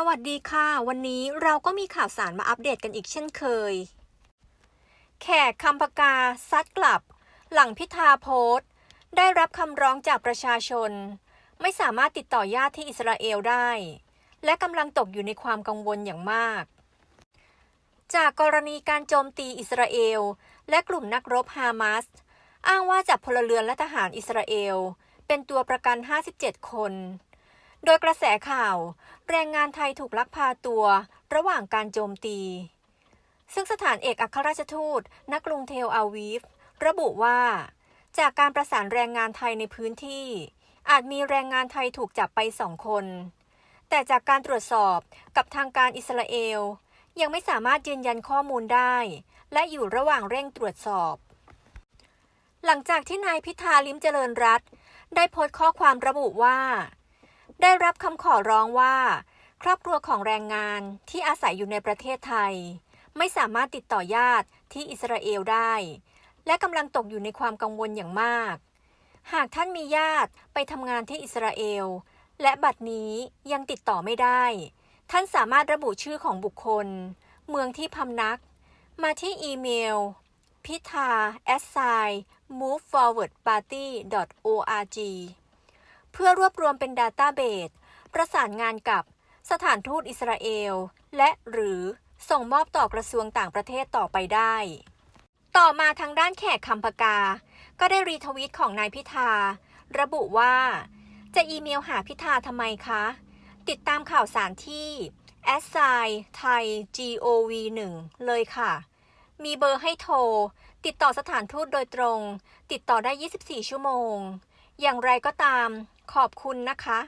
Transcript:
สวัสดีค่ะ วันนี้เราก็มีข่าวสารมาอัปเดตกันอีกเช่นเคย แขกคำปากาซัดกลับ หลังพิธาโพสต์ได้รับคำร้องจากประชาชน ไม่สามารถติดต่อญาติที่อิสราเอลได้ และกำลังตกอยู่ในความกังวลอย่างมาก จากกรณีการโจมตีอิสราเอล และกลุ่มนักรบฮามาส อ้างว่าจับพลเรือนและทหารอิสราเอล เป็นตัวประกัน 57 คน โดยกระแสข่าว แรงงานไทยถูกลักพาตัว ระหว่างการโจมตี ซึ่งสถานเอกอัครราชทูตณกรุงเทลอาวีฟ ระบุว่า จากการประสานแรงงานไทยในพื้นที่ อาจมีแรงงานไทยถูกจับไปสองคน แต่จากการตรวจสอบกับทางการอิสราเอล ยังไม่สามารถยืนยันข้อมูลได้ และอยู่ระหว่างเร่งตรวจสอบ หลังจากที่นายพิธาลิมเจริญรัตได้โพสต์ข้อความระบุว่า ได้รับคำขอร้องว่า ครอบครัวของแรงงานที่อาศัยอยู่ในประเทศไทย ไม่สามารถติดต่อญาติที่อิสราเอลได้ และกำลังตกอยู่ในความกังวลอย่างมาก หากท่านมีญาติไปทำงานที่อิสราเอล และบัดนี้ยังติดต่อไม่ได้ ท่านสามารถระบุชื่อของบุคคล เมืองที่พำนัก มาที่อีเมลพิธา a s s i moveforwardparty org เพื่อรวบรวมเป็นดาต้าเบสประสานงานกับสถานทูตอิสราเอล และหรือส่งมอบต่อกระทรวงต่างประเทศต่อไปได้ ต่อมาทางด้านแขกคำปากา ก็ได้รีทวีตของนายพิธา ระบุว่า จะอีเมลหาพิธาทำไมคะ ติดตามข่าวสารที่ a s s i thai gov 1เลยค่ะ มีเบอร์ให้โทร ติดต่อสถานทูตโดยตรง ติดต่อได้ 24 ชั่วโมง อย่างไรก็ตามขอบคุณนะคะ